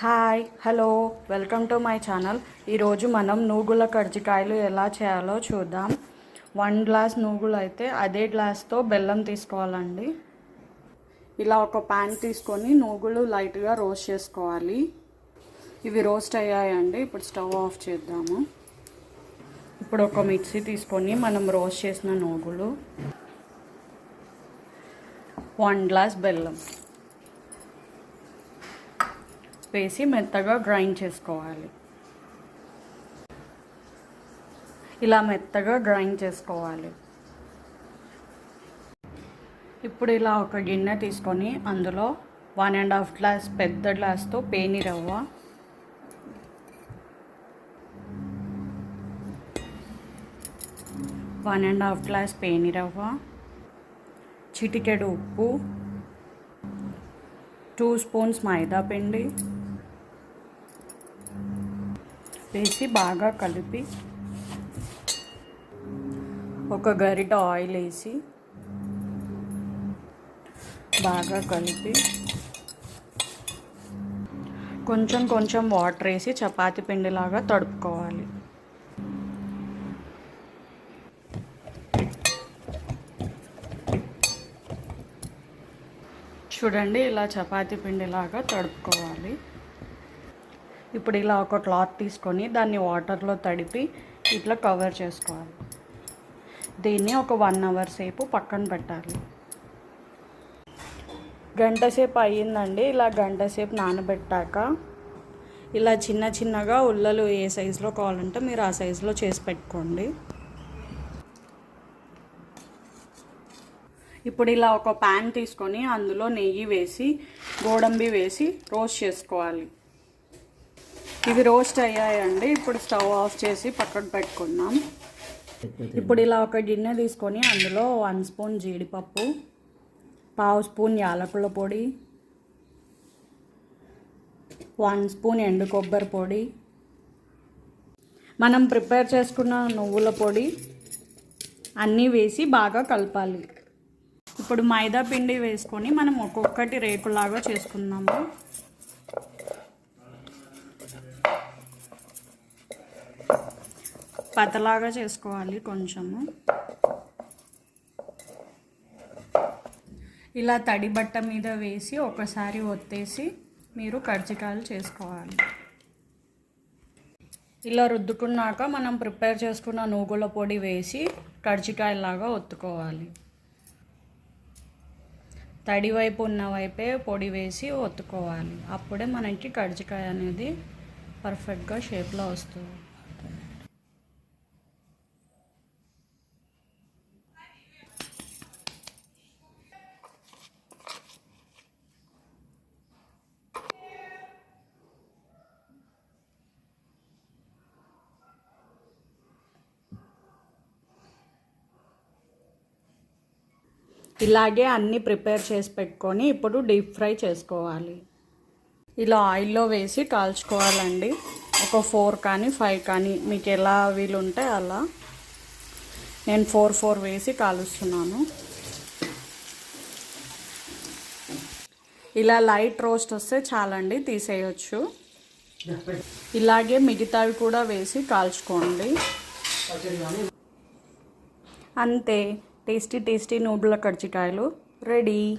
Hi hello welcome to my channel. ఈరోజు మనం నూగుల కర్జికాయలు ఎలా చేయాలో చూద్దాం. వన్ గ్లాస్ నూగులు అయితే అదే గ్లాస్తో బెల్లం తీసుకోవాలండి. ఇలా ఒక ప్యాన్ తీసుకొని నూగులు లైట్గా రోస్ట్ చేసుకోవాలి. ఇవి రోస్ట్ అయ్యాయండి ఇప్పుడు స్టవ్ ఆఫ్ చేద్దాము. ఇప్పుడు ఒక మిక్సీ తీసుకొని మనం రోస్ట్ చేసిన నూగులు. వన్ గ్లాస్ బెల్లం. వేసి మెత్తగా గ్రైండ్ చేసుకోవాలి. ఇలా మెత్తగా గ్రైండ్ చేసుకోవాలి. ఇప్పుడు ఇలా ఒక గిన్నె తీసుకొని అందులో వన్ అండ్ హాఫ్ గ్లాస్ పెద్ద గ్లాస్తో పేని రవ్వ. వన్ అండ్ హాఫ్ గ్లాస్ పేని రవ్వ. చిటికెడు ఉప్పు. టూ స్పూన్స్ మైదా పిండి. వేసి బాగా కలిపి ఒక గరిట ఆయిల్ వేసి బాగా కలిపి కొంచెం కొంచెం వాటర్ వేసి చపాతి పిండిలాగా తడుపుకోవాలి. చూడండి ఇలా చపాతి పిండిలాగా తడుపుకోవాలి. ఇప్పుడు ఇలా ఒక క్లాత్ తీసుకొని దాన్ని వాటర్లో తడిపి ఇట్లా కవర్ చేసుకోవాలి. దీన్ని ఒక వన్ అవర్ సేపు పక్కన పెట్టాలి. గంట సేపు అయ్యిందండి. ఇలా గంట సేపు నానబెట్టాక ఇలా చిన్న చిన్నగా ఉల్లలు ఏ సైజులో కావాలంటే మీరు ఆ సైజులో చేసి పెట్టుకోండి. ఇప్పుడు ఇలా ఒక ప్యాన్ తీసుకొని అందులో నెయ్యి వేసి గోడంబి వేసి రోస్ట్ చేసుకోవాలి. ఇవి రోస్ట్ అయ్యాయండి. ఇప్పుడు స్టవ్ ఆఫ్ చేసి పక్కన పెట్టుకున్నాం ఇప్పుడు ఇలా ఒక గిన్నె తీసుకొని అందులో వన్ స్పూన్ జీడిపప్పు పావు స్పూన్ యాలకుల పొడి వన్ స్పూన్ ఎండు కొబ్బరి పొడి. మనం ప్రిపేర్ చేసుకున్న నువ్వుల పొడి అన్నీ వేసి బాగా కలపాలి. ఇప్పుడు మైదా పిండి వేసుకొని మనం ఒక్కొక్కటి రేకులాగా చేసుకుందాము. పతలాగా చేసుకోవాలి కొంచెము. ఇలా తడి బట్ట మీద వేసి ఒకసారి ఒత్తేసి మీరు కర్జికాయలు చేసుకోవాలి. ఇలా రుద్దుకున్నాక మనం ప్రిపేర్ చేసుకున్న నూగుల పొడి వేసి కర్జికాయలాగా ఒత్తుకోవాలి. తడి వైపు ఉన్న వైపే పొడి వేసి ఒత్తుకోవాలి. అప్పుడే మనకి కర్జికాయ అనేది పర్ఫెక్ట్గా షేప్లో వస్తుంది. ఇలాగే అన్నీ ప్రిపేర్ చేసి పెట్టుకొని ఇప్పుడు డీప్ ఫ్రై చేసుకోవాలి. ఇలా ఆయిల్లో వేసి కాల్చుకోవాలండి. ఒక ఫోర్ కానీ ఫైవ్ కానీ మీకు ఎలా వీలుంటే అలా. నేను ఫోర్ ఫోర్ వేసి కాలుస్తున్నాను. ఇలా లైట్ రోస్ట్ వస్తే చాలండి తీసేయచ్చు. ఇలాగే మిగతావి కూడా వేసి కాల్చుకోండి. అంతే. టేస్టీ టేస్టీ నూడుల కర్జికాయలు. Ready.